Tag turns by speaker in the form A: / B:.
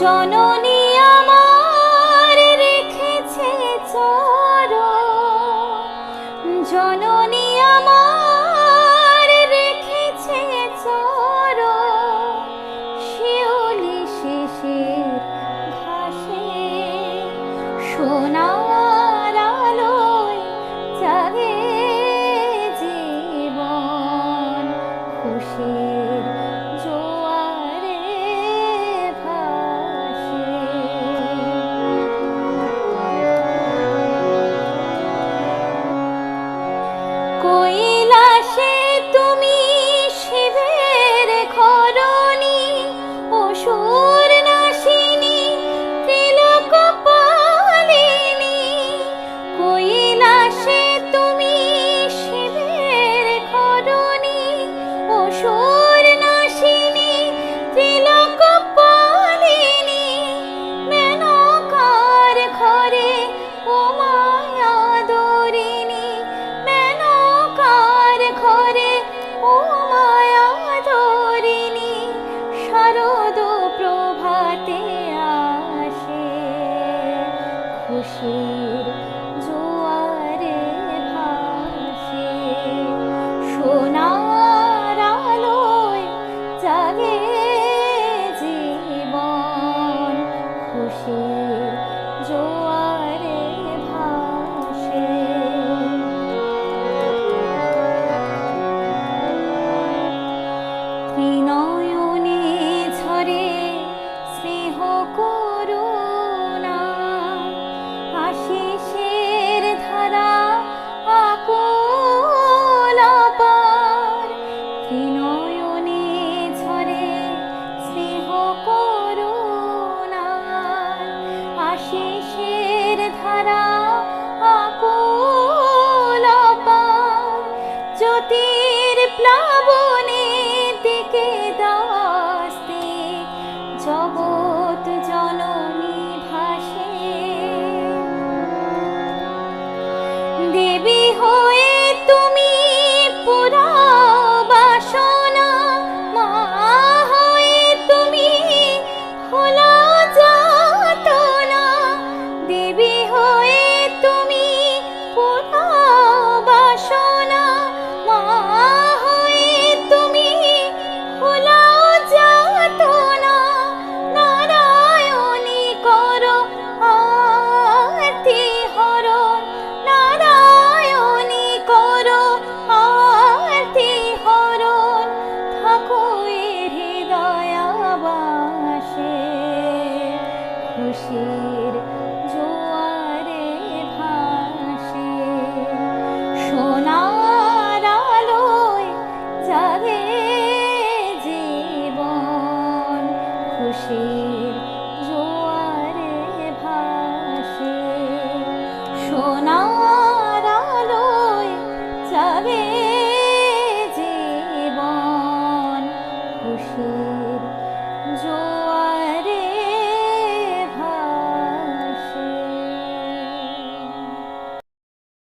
A: জননী আমার রেখেছে চর জননী আমার রেখেছে চর শিউলি শিশির ঘাসে সোনার আলোয় জীবন। খুশির 故意 শারদ প্রভাতে আসে। খুশি জোয়ারে ভাসে। সোনার আলোয় জাগে জীবন। খুশির জোয়ারে ভাসে। ত্রিনয় দেবী হাসির জোয়ারে ভাসে। সোনার আলোয় যাবে জীবন, খুশির জোয়ারে ভাসে। সোনার আলোয় যাবে জীবন, খুশির